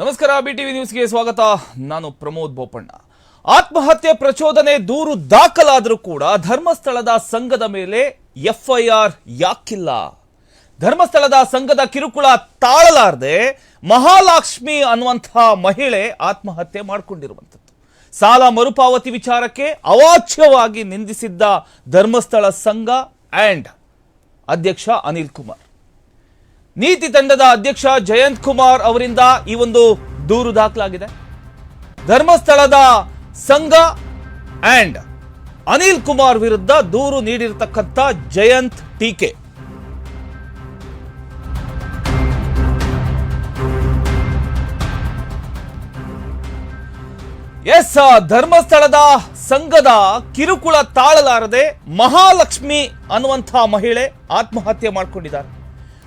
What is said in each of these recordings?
ನಮಸ್ಕಾರ B TV ನ್ಯೂಸ್ಗೆ ಸ್ವಾಗತ. ನಾನು ಪ್ರಮೋದ್ ಬೋಪಣ್ಣ. ಆತ್ಮಹತ್ಯೆ ಪ್ರಚೋದನೆ ದೂರು ದಾಖಲಾದರೂ ಕೂಡ ಧರ್ಮಸ್ಥಳದ ಸಂಘದ ಮೇಲೆ ಎಫ್ಐಆರ್ ಯಾಕಿಲ್ಲ. ಧರ್ಮಸ್ಥಳದ ಸಂಘದ ಕಿರುಕುಳ ತಾಳಲಾರದೆ ಮಹಾಲಕ್ಷ್ಮಿ ಅನ್ನುವಂತಹ ಮಹಿಳೆ ಆತ್ಮಹತ್ಯೆ ಮಾಡಿಕೊಂಡಿರುವಂಥದ್ದು. ಸಾಲ ಮರುಪಾವತಿ ವಿಚಾರಕ್ಕೆ ಅವಾಚ್ಯವಾಗಿ ನಿಂದಿಸಿದ್ದ ಧರ್ಮಸ್ಥಳ ಸಂಘ ಆ್ಯಂಡ್ ಅಧ್ಯಕ್ಷ ಅನಿಲ್ ಕುಮಾರ್. ನೀತಿ ತಂಡದ ಅಧ್ಯಕ್ಷ ಜಯಂತ್ ಕುಮಾರ್ ಅವರಿಂದ ಈ ಒಂದು ದೂರು ದಾಖಲಾಗಿದೆ. ಧರ್ಮಸ್ಥಳದ ಸಂಘ ಅಂಡ್ ಅನಿಲ್ ಕುಮಾರ್ ವಿರುದ್ಧ ದೂರು ನೀಡಿರತಕ್ಕಂಥ ಜಯಂತ್ ಟೀಕೆ ಎಸ್ ಧರ್ಮಸ್ಥಳದ ಸಂಘದ ಕಿರುಕುಳ ತಾಳಲಾರದೆ ಮಹಾಲಕ್ಷ್ಮಿ ಅನ್ನುವಂಥ ಮಹಿಳೆ ಆತ್ಮಹತ್ಯೆ ಮಾಡಿಕೊಂಡಿದ್ದಾರೆ.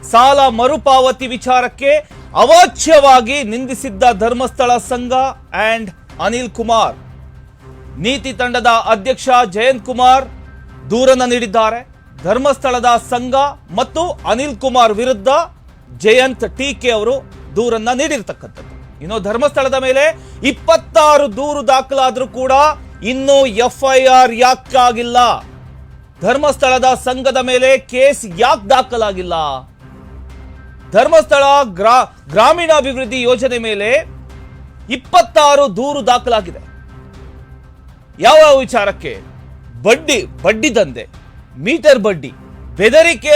ಸಾಲ ಮರುಪಾವತಿ ವಿಚಾರಕ್ಕೆ ಅವಾಚ್ಯವಾಗಿ ನಿಂದಿಸಿದ್ದ ಧರ್ಮಸ್ಥಳ ಸಂಘ ಅಂಡ್ ಅನಿಲ್ ಕುಮಾರ್. ನೀತಿ ತಂಡದ ಅಧ್ಯಕ್ಷ ಜಯಂತ್ ಕುಮಾರ್ ದೂರನ್ನು ನೀಡಿದ್ದಾರೆ. ಧರ್ಮಸ್ಥಳದ ಸಂಘ ಮತ್ತು ಅನಿಲ್ ಕುಮಾರ್ ವಿರುದ್ಧ ಜಯಂತ್ ಟೀಕೆ ಅವರು ದೂರನ್ನ ನೀಡಿರ್ತಕ್ಕಂಥದ್ದು. ಇನ್ನು ಧರ್ಮಸ್ಥಳದ ಮೇಲೆ ಇಪ್ಪತ್ತಾರು ದೂರು ದಾಖಲಾದರೂ ಕೂಡ ಇನ್ನೂ ಎಫ್ಐಆರ್ ಯಾಕಾಗಿಲ್ಲ ಧರ್ಮಸ್ಥಳದ ಸಂಘದ ಮೇಲೆ ಕೇಸ್ ಯಾಕೆ ದಾಖಲಾಗಿಲ್ಲ? ಧರ್ಮಸ್ಥಳ ಗ್ರಾ, ಗ್ರಾಮೀಣಾಭಿವೃದ್ಧಿ ಯೋಜನೆ ಮೇಲೆ ಇಪ್ಪತ್ತಾರು ದೂರು ದಾಖಲಾಗಿದೆ. ಯಾವ ಯಾವ ವಿಚಾರಕ್ಕೆ? ಬಡ್ಡಿ ಬಡ್ಡಿ ದಂಧೆ, ಮೀಟರ್ ಬಡ್ಡಿ, ಬೆದರಿಕೆ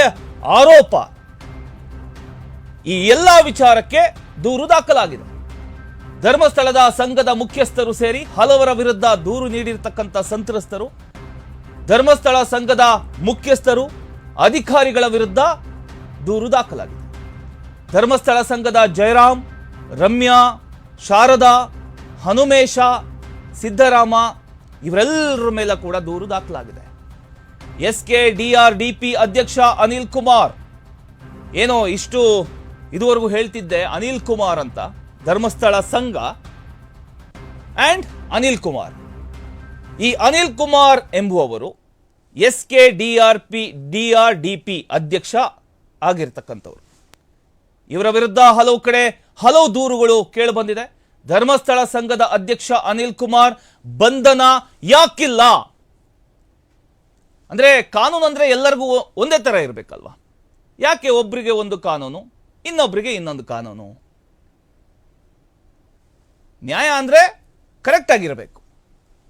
ಆರೋಪ. ಈ ಎಲ್ಲ ವಿಚಾರಕ್ಕೆ ದೂರು ದಾಖಲಾಗಿದೆ. ಧರ್ಮಸ್ಥಳದ ಸಂಘದ ಮುಖ್ಯಸ್ಥರು ಸೇರಿ ಹಲವರ ವಿರುದ್ಧ ದೂರು ನೀಡಿರತಕ್ಕಂಥ ಸಂತ್ರಸ್ತರು, ಧರ್ಮಸ್ಥಳ ಸಂಘದ ಮುಖ್ಯಸ್ಥರು, ಅಧಿಕಾರಿಗಳ ವಿರುದ್ಧ ದೂರು ದಾಖಲಾಗಿದೆ. ಧರ್ಮಸ್ಥಳ ಸಂಘದ ಜಯರಾಮ್, ರಮ್ಯಾ, ಶಾರದಾ, ಹನುಮೇಶ, ಸಿದ್ದರಾಮ ಇವರೆಲ್ಲರ ಮೇಲೆ ಕೂಡ ದೂರು ದಾಖಲಾಗಿದೆ. S K D R D P ಅಧ್ಯಕ್ಷ ಅನಿಲ್ ಕುಮಾರ್. ಏನೋ ಇಷ್ಟು ಇದುವರೆಗೂ ಹೇಳ್ತಿದ್ದೆ ಅನಿಲ್ ಕುಮಾರ್ ಅಂತ, ಧರ್ಮಸ್ಥಳ ಸಂಘ ಆ್ಯಂಡ್ ಅನಿಲ್ ಕುಮಾರ್. ಈ ಅನಿಲ್ ಕುಮಾರ್ ಎಂಬುವವರು S K D R P D R D P ಅಧ್ಯಕ್ಷ ಆಗಿರ್ತಕ್ಕಂಥವ್ರು. ಇವರ ವಿರುದ್ಧ ಹಲವು ಕಡೆ ಹಲವು ದೂರುಗಳು ಕೇಳಿಬಂದಿದೆ. ಧರ್ಮಸ್ಥಳ ಸಂಘದ ಅಧ್ಯಕ್ಷ ಅನಿಲ್ ಕುಮಾರ್, ಬಂಧನ ಯಾಕಿಲ್ಲ? ಅಂದ್ರೆ ಕಾನೂನು ಅಂದ್ರೆ ಎಲ್ಲರಿಗೂ ಒಂದೇ ತರ ಇರಬೇಕಲ್ವಾ? ಯಾಕೆ ಒಬ್ಬರಿಗೆ ಒಂದು ಕಾನೂನು ಇನ್ನೊಬ್ಬರಿಗೆ ಇನ್ನೊಂದು ಕಾನೂನು? ನ್ಯಾಯ ಅಂದ್ರೆ ಕರೆಕ್ಟ್ ಆಗಿರಬೇಕು.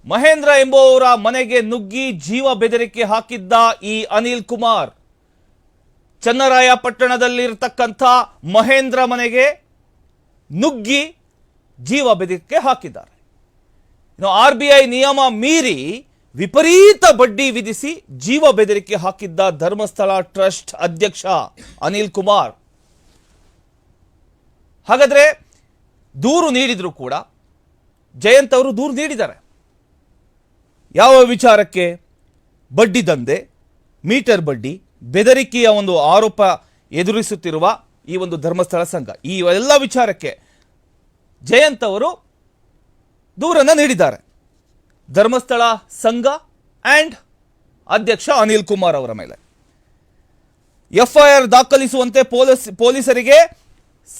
ಮಹೇಂದ್ರ ಎಂಬುವವರ ಮನೆಗೆ ನುಗ್ಗಿ ಜೀವ ಬೆದರಿಕೆ ಹಾಕಿದ್ದ ಈ ಅನಿಲ್ ಕುಮಾರ್. ಚನ್ನರಾಯಪಟ್ಟಣದಲ್ಲಿರ್ತಕ್ಕಂಥ ಮಹೇಂದ್ರ ಮನೆಗೆ ನುಗ್ಗಿ ಜೀವ ಬೆದರಿಕೆ ಹಾಕಿದ್ದಾರೆ. ಇನ್ನು ಆರ್ ಬಿ ಐ ನಿಯಮ ಮೀರಿ ವಿಪರೀತ ಬಡ್ಡಿ ವಿಧಿಸಿ ಜೀವ ಬೆದರಿಕೆ ಹಾಕಿದ್ದ ಧರ್ಮಸ್ಥಳ ಟ್ರಸ್ಟ್ ಅಧ್ಯಕ್ಷ ಅನಿಲ್ ಕುಮಾರ್. ಹಾಗಾದ್ರೆ ದೂರು ನೀಡಿದ್ರು ಕೂಡ ಜಯಂತ್ ಅವರು ದೂರು ನೀಡಿದ್ದಾರೆ. ಯಾವ ವಿಚಾರಕ್ಕೆ ಬಡ್ಡಿ ದಂಧೆ, ಮೀಟರ್ ಬಡ್ಡಿ ಬೆದರಿಕೆಯ ಒಂದು ಆರೋಪ ಎದುರಿಸುತ್ತಿರುವ ಈ ಒಂದು ಧರ್ಮಸ್ಥಳ ಸಂಘ. ಈ ಎಲ್ಲ ವಿಚಾರಕ್ಕೆ ಜಯಂತ್ ಅವರು ದೂರನ್ನು ನೀಡಿದ್ದಾರೆ. ಧರ್ಮಸ್ಥಳ ಸಂಘ ಆ್ಯಂಡ್ ಅಧ್ಯಕ್ಷ ಅನಿಲ್ ಕುಮಾರ್ ಅವರ ಮೇಲೆ. ಎಫ್ಐಆರ್ ದಾಖಲಿಸುವಂತೆ ಪೊಲೀಸ್, ಪೊಲೀಸರಿಗೆ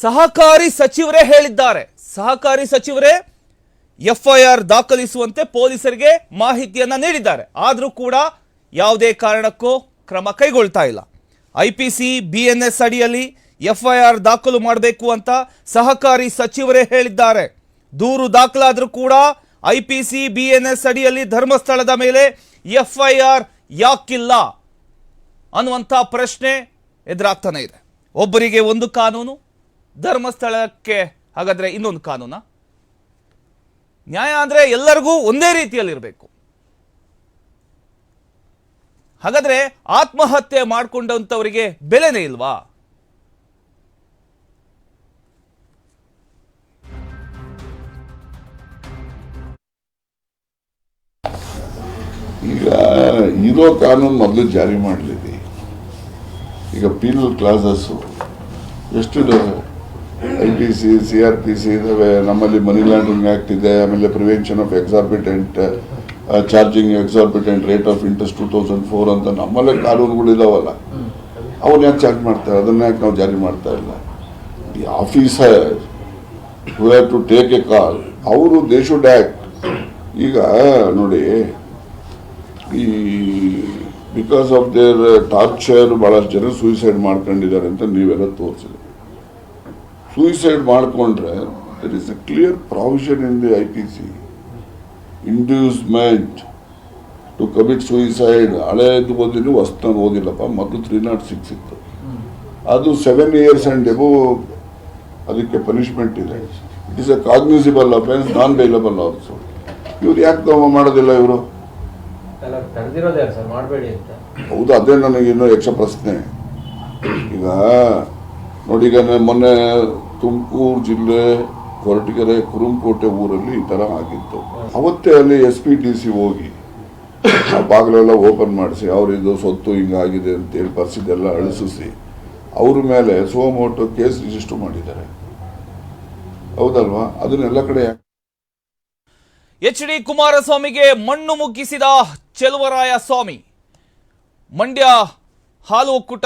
ಸಹಕಾರಿ ಸಚಿವರೇ ಹೇಳಿದ್ದಾರೆ. ಸಹಕಾರಿ ಸಚಿವರೇ ಎಫ್ಐಆರ್ ದಾಖಲಿಸುವಂತೆ ಪೊಲೀಸರಿಗೆ ಮಾಹಿತಿಯನ್ನು ನೀಡಿದ್ದಾರೆ. ಆದರೂ ಕೂಡ ಯಾವುದೇ ಕಾರಣಕ್ಕೂ ಕ್ರಮ ಕೈಗೊಳ್ತಾ ಇಲ್ಲ. I P C, B N S ಅಡಿಯಲ್ಲಿ ಎಫ್ಐಆರ್ ದಾಖಲು ಮಾಡಬೇಕು ಅಂತ ಸಹಕಾರಿ ಸಚಿವರೇ ಹೇಳಿದ್ದಾರೆ. ದೂರು ದಾಖಲಾದರೂ ಕೂಡ I P C, B N S ಅಡಿಯಲ್ಲಿ ಧರ್ಮಸ್ಥಳದ ಮೇಲೆ ಎಫ್ಐಆರ್ ಯಾಕಿಲ್ಲ ಅನ್ನುವಂಥ ಪ್ರಶ್ನೆ ಎದುರಾಗ್ತಾನೆ ಇದೆ. ಒಬ್ಬರಿಗೆ ಒಂದು ಕಾನೂನು, ಧರ್ಮಸ್ಥಳಕ್ಕೆ ಹಾಗಾದರೆ ಇನ್ನೊಂದು ಕಾನೂನ? ನ್ಯಾಯ ಅಂದರೆ ಎಲ್ಲರಿಗೂ ಒಂದೇ ರೀತಿಯಲ್ಲಿರಬೇಕು. ಹಾಗಾದ್ರೆ ಆತ್ಮಹತ್ಯೆ ಮಾಡಿಕೊಂಡಂಥವರಿಗೆ ಬೆಲೆನೇ ಇಲ್ವಾ? ಈಗ, ಇರೋ ಕಾನೂನು ಮೊದಲು ಜಾರಿ ಮಾಡಲಿದೆ. ಈಗ penal clauses ಎಷ್ಟಿದ್ದಾವೆ I P C C R P C ಇದಾವೆ, ನಮ್ಮಲ್ಲಿ ಮನಿ ಲ್ಯಾಂಡ್ರಿಂಗ್ ಆ್ಯಕ್ಟ್ ಇದೆ ಆಮೇಲೆ prevention of exorbitant charging exorbitant rate of interest two thousand four ಅಂತ ನಮ್ಮಲ್ಲೇ ಕಾನೂನುಗಳು ಇದಾವಲ್ಲ ಅವನ್ನ ಯಾಕೆ ಚಾರ್ಜ್ ಮಾಡ್ತಾರೆ ಅದನ್ನ ಯಾಕೆ ನಾವು ಜಾರಿ ಮಾಡ್ತಾ ಇಲ್ಲ? The officer who have to take a call ಅವರು ದೇ ಶುಡ್ ಆಕ್ಟ್ ಈಗ ನೋಡಿ, ಈ ಬಿಕಾಸ್ ಆಫ್ ದೇರ್ ಟಾರ್ಚರ್ ಭಾಳಷ್ಟು ಜನ ಸುಯಿಸೈಡ್ ಮಾಡ್ಕೊಂಡಿದ್ದಾರೆ ಅಂತ ನೀವೆಲ್ಲ ತೋರಿಸಿದೆ ಸುಯಿಸೈಡ್ ಮಾಡಿಕೊಂಡ್ರೆ there is a clear provision in the I P C inducement to commit suicide ಹಳೇದು ಓದಿದ್ರು ಹೊಸ್ತಾನು ಓದಿಲ್ಲಪ್ಪ. ಮೊದಲು ತ್ರೀ ನಾಟ್ ಸಿಕ್ಸ್ ಇತ್ತು. ಅದು ಸೆವೆನ್ ಇಯರ್ಸ್ ಆ್ಯಂಡ್ ಎಬೋ ಅದಕ್ಕೆ ಪನಿಷ್ಮೆಂಟ್ ಇದೆ. It is a cognizable offence non bailable also ಇವ್ರು ಯಾಕೆ ಮಾಡೋದಿಲ್ಲ ಇವರು? ಹೌದು ಅದೇ ನನಗೆ ಇನ್ನೂ ಯಕ್ಷ ಪ್ರಶ್ನೆ. ಈಗ ನೋಡಿ ಈಗ ಮೊನ್ನೆ ತುಮಕೂರು ಜಿಲ್ಲೆ ಕೊರಟಗೆರೆ ಕುರುಂಕೋಟೆ ಊರಲ್ಲಿ ಈ ಥರ ಆಗಿತ್ತು. ಅವತ್ತೇ ಅಲ್ಲಿ ಎಸ್ ಪಿ ಡಿ ಸಿ ಹೋಗಿ ಬಾಗಿಲೆಲ್ಲ ಓಪನ್ ಮಾಡಿಸಿ ಅವರಿದು ಸೊತ್ತು ಹಿಂಗಾಗಿದೆ ಅಂತೇಳಿ ಬರ್ಸಿದ್ದೆಲ್ಲ ಅಳಿಸಿಸಿ, ಅವ್ರ ಮೇಲೆ ಸೋಮೋಟೋ ಕೇಸ್ ರಿಜಿಸ್ಟರ್ ಮಾಡಿದ್ದಾರೆ. ಹೌದಲ್ವಾ? ಅದನ್ನೆಲ್ಲ ಕಡೆ ಎಚ್ ಡಿ ಕುಮಾರಸ್ವಾಮಿಗೆ ಮಣ್ಣು ಮುಗ್ಗಿಸಿದ ಚೆಲುವರಾಯ ಸ್ವಾಮಿ. ಮಂಡ್ಯ ಹಾಲು ಒಕ್ಕೂಟ